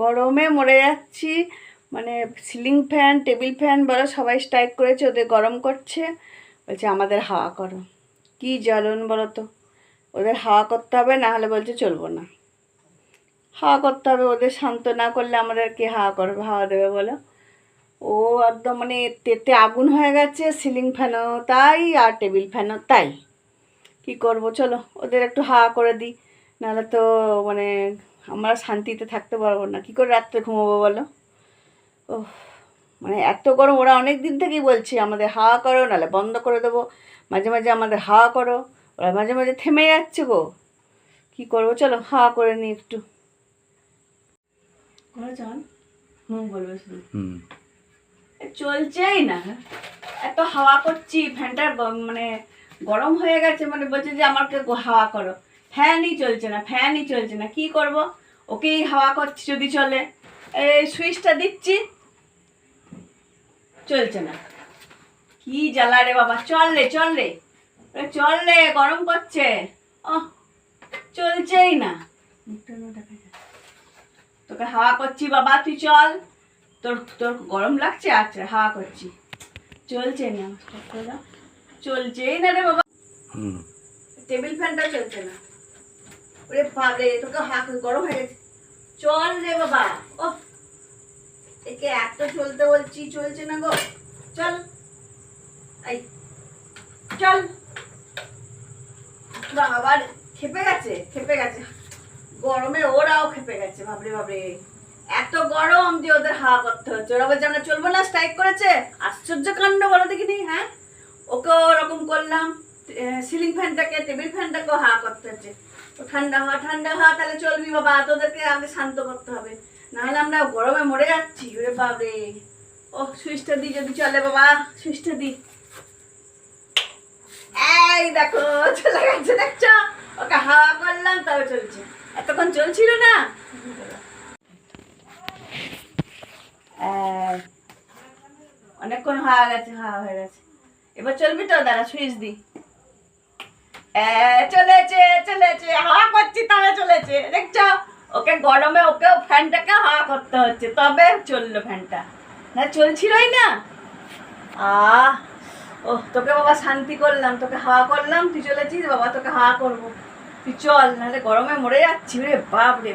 গরমে মরে যাচ্ছি। মানে সিলিং ফ্যান টেবিল ফ্যান বলো, সবাই স্ট্রাইক করেছে, ওদের গরম করছে। বলছে, আমাদের হাওয়া করো। কি জ্বালন বলো তো? ওদের হাওয়া করতে হবে, না হলে বলছে চলবো না। হাওয়া করতে হবে, ওদের শান্ত না করলে আমাদের কে হাওয়া করবে, হাওয়া দেবে বলো? ও একদম মানে তেতে আগুন হয়ে গেছে সিলিং ফ্যানও তাই, আর টেবিল ফ্যানও তাই। কি করব, চলো, ওদের একটু হাওয়া করে দিই। নাহলে তো মানে আমরা শান্তিতে থাকতে পারব না। কি করে রাত্রে ঘুমাবো বলো? ও মানে এত গরম ওরা অনেক দিন থেকেই বলছে আমাদের হাওয়া করো নাহলে বন্ধ করে দেবো। মাঝে মাঝে আমাদের হাওয়া করো। ওরা মাঝে মাঝে থেমে যাচ্ছে গো। কি করব? চলো হাওয়া করে নিই একটু। হুম বলবে শুধু। চলছেই না। এত হাওয়া করছি ফ্যানটা মানে গরম হয়ে গেছে মানে বলছে যে আমাকে হাওয়া করো। ফ্যানই চলছে না ফ্যানই চলছে না কি করব? ওকেই হাওয়া করছি যদি চলে। এই সুইচটা দিচ্ছি চলছে না। কি জ্বালা রে বাবা চল রে চল রে। চল রে গরম করছে। ও চলছেই না। তোকে হাওয়া করছি বাবা তুই চল। তোর তোর গরম লাগছে আচ্ছা হাওয়া করছি। চলছে না। চলছেই না রে বাবা। টেবিল ফ্যানটা চলছে না। ওরে বাপরে, তোকে হাত গরম হয়ে গেছে। চল রে বাবা। ও একে এত চলতে বলছি, চলছে না গো। চল। এই, চল। বাবা খেপে গেছে খেপে গেছে। গরমে ওরাও খেপে গেছে, বাপরে বাপরে। এত গরম যে ওদের হাওয়া করতে হচ্ছে। ওরা বলছে, আমরা চলবো না স্ট্রাইক করেছে। আশ্চর্য কাণ্ড বলো দেখিনি হ্যাঁ? ওকে ওরকম করলাম। সিলিং ফ্যানটাকে টেবিল ফ্যানটাকেও হাওয়া করতে হচ্ছে। তো ঠান্ডা হওয়া ঠান্ডা হওয়া তাহলে চলবি বাবা তোদেরকে আগে শান্ত করতে হবে। নাহলে আমরা গরমে মরে যাচ্ছি ওরে বাপরে। ও সুইচটা দিই যদি চলে বাবা সুইচটা দিই এই দেখো চলে গেছে দেখছ? ওকে হাওয়া করলাম তবে চলছে। এতক্ষণ চলছিল না? অনেকক্ষণ হাওয়া গেছে হাওয়া হয়ে গেছে। এবার চলবি তো দাঁড়া সুইচ দি। এ, চলেছে চলেছে, হাওয়া করছি তবে চলেছে, দেখছ? ওকে গরমে ওকেও ফ্যানটাকে হাওয়া করতে হচ্ছে, তবে চলল ফ্যানটা। না, চলছিলই না। আহ ও তোকে বাবা শান্তি করলাম, তোকে হাওয়া করলাম, তুই চলেছিস, বাবা তোকে হাওয়া করব। তুই চল, নাহলে গরমে মরে যাচ্ছি রে বাপ রে